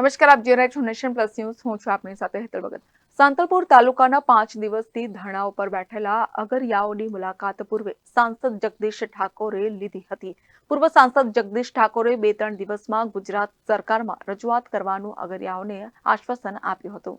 નમસ્કાર, આપ જોઈ રહ્યા પ્લસ ન્યૂઝ. હું છું આપની સાથે હેતલ ભગત. સાંતલપુર તાલુકાના પાંચ દિવસથી ધરણા ઉપર બેઠેલા અગરિયાઓની મુલાકાત પૂર્વે સાંસદ જગદીશ ઠાકોરે લીધી હતી. પૂર્વ સાંસદ જગદીશ ઠાકોરે બે ત્રણ દિવસમાં ગુજરાત સરકારમાં રજૂઆત કરવાનું અગરિયાઓને આશ્વાસન આપ્યું હતું.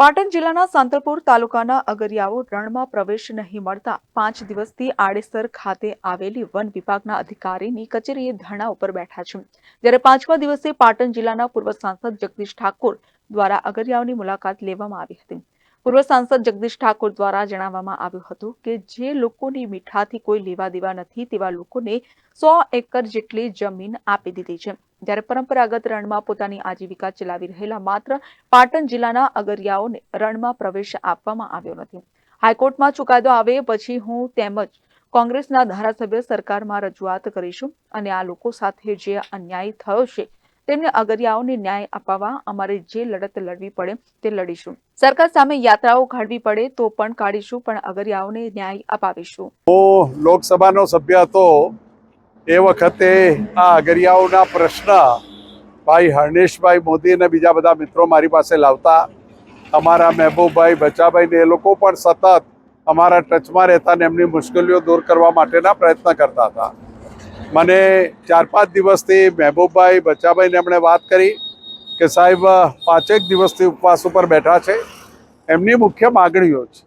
પાટણ જિલ્લાના સાંતલપુર તાલુકાના અગરિયાઓ રણમાં પ્રવેશ નહીં મળતા પાંચ દિવસથી આડેસર ખાતે આવેલી વન વિભાગના અધિકારીની કચેરીએ ધરણા ઉપર બેઠા છે. જ્યારે પાંચમા દિવસે પાટણ જિલ્લાના પૂર્વ સાંસદ જગદીશ ઠાકોર દ્વારા અગરિયાઓની મુલાકાત લેવામાં આવી હતી. પૂર્વ સાંસદ જગદીશ ઠાકોર દ્વારા જણાવવામાં આવ્યું હતું કે જે લોકોની મીઠાથી કોઈ લેવા દેવા નથી તેવા લોકોને સો એકર જેટલી જમીન આપી દીધી છે. જ્યારે પરંપરાગત રણમાં પોતાની આજીવિકા ચલાવી રહેલા માત્ર પાટણ જિલ્લાના અગરિયાઓને રણમાં પ્રવેશ આપવામાં આવ્યો નથી. હાઈકોર્ટમાં ચુકાદો આવે પછી હું તેમજ કોંગ્રેસના ધારાસભ્ય સરકારમાં રજૂઆત કરીશું અને આ લોકો સાથે જે અન્યાય થયો છે તેમને અગરિયાઓને ન્યાય અપાવવા અમારે જે લડત લડવી પડે તે લડીશું. સરકાર સામે યાત્રાઓ કાઢવી પડે તો પણ કાઢીશું, પણ અગરિયાઓને ન્યાય અપાવીશું. હું લોકસભાનો સભ્ય હતો, એ વખતે આ અગરિયાઓના પ્રશ્ન ભાઈ હર્ણેશભાઈ મોદી અને બીજા બધા મિત્રો મારી પાસે લાવતા. અમારા મહેબૂબભાઈ બચાભાઈ ને એ લોકો પણ સતત અમારા ટચમાં રહેતા ને એમની મુશ્કેલીઓ દૂર કરવા માટેના પ્રયત્ન કરતા હતા. મને ચાર પાંચ દિવસથી મહેબૂબભાઈ બચ્ચાભાઈને એમણે વાત કરી કે સાહેબ પાંચેક દિવસથી ઉપવાસ ઉપર બેઠા છે. એમની મુખ્ય માગણીઓ છે.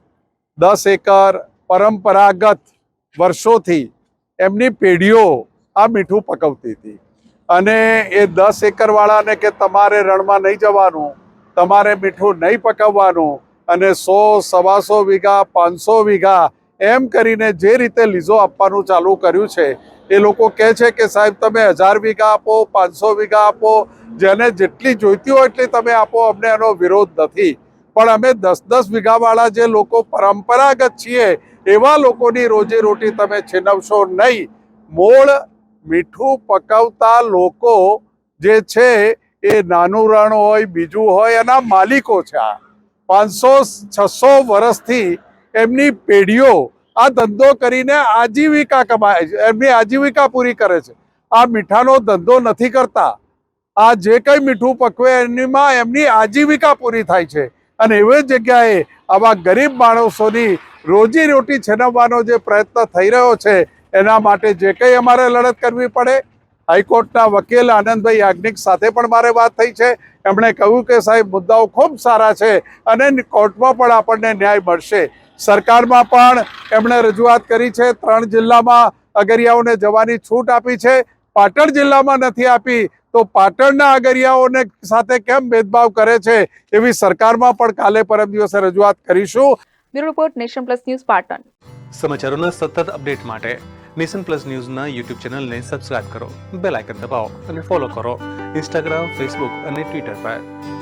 દસ એકર પરંપરાગત વર્ષોથી એમની પેઢીઓ આ મીઠું પકવતી હતી. અને એ દસ એકરવાળાને કે તમારે રણમાં નહીં જવાનું, તમારે મીઠું નહીં પકવવાનું અને સો, સવાસો વીઘા, પાંચસો વીઘા એમ કરીને જે રીતે લીઝો આપવાનું ચાલુ કર્યું છે, એ લોકો કહે છે કે સાહેબ, તમે હજાર વીઘા આપો, પાંચસો વીઘા આપો, જેને જેટલી જોઈતી હોય એટલી તમે આપો, અમને એનો વિરોધ નથી. પણ અમે દસ દસ વીઘાવાળા જે લોકો પરંપરાગત છીએ, એવા લોકોની રોજી રોટી તમે છીનવશો નહીં. મૂળ મીઠું પકવતા લોકો જે છે, એ નાનું રણ હોય, બીજું હોય, એના માલિકો છે આ. પાંચસો, છસો વર્ષથી એમની પેઢીઓ આ ધંધો કરીને આજીવિકા કમાય છે. એમની આજીવિકા પૂરી કરે છે. આ મીઠાનો ધંધો નથી કરતા. આ જે કંઈ મીઠું પકવે એનીમાં એમની આજીવિકા પૂરી થાય છે. અને એવી જગ્યાએ આવા ગરીબ માણસોની રોજી રોટી છેનવવાનો જે પ્રયત્ન થઈ રહ્યો છે, એના માટે જે કંઈ અમારે લડત કરવી પડે? હાઈકોર્ટના વકીલ આનંદભાઈ યાજ્ઞિક સાથે પણ મારે વાત થઈ છે. એમણે કહ્યું કે સાહેબ, મુદ્દાઓ ખૂબ સારા છે અને કોર્ટમાં પણ આપણને ન્યાય મળશે. સરકારમાં પણ એમણે રજૂઆત કરી છે. ત્રણ જિલ્લામાં અગરિયાઓને જવાની છૂટ આપી છે. પાટણ જિલ્લામાં નથી આપી. તો પાટણના અગરિયાઓને સાથે કેમ ભેદભાવ કરે છે એવી સરકારમાં પણ કાલે પરમ દિવસે રજૂઆત કરીશું. Bureau report nation plus news Patan. સમાચારોના સતત અપડેટ માટે નેશન પ્લસ ન્યૂઝના યુટ્યુબ ચેનલને સબસ્ક્રાઇબ કરો બેલ આઇકન દબાવો અને ફોલો કરો. ઇન્સ્ટાગ્રામ ફેસબુક અને ટ્વિટર પર.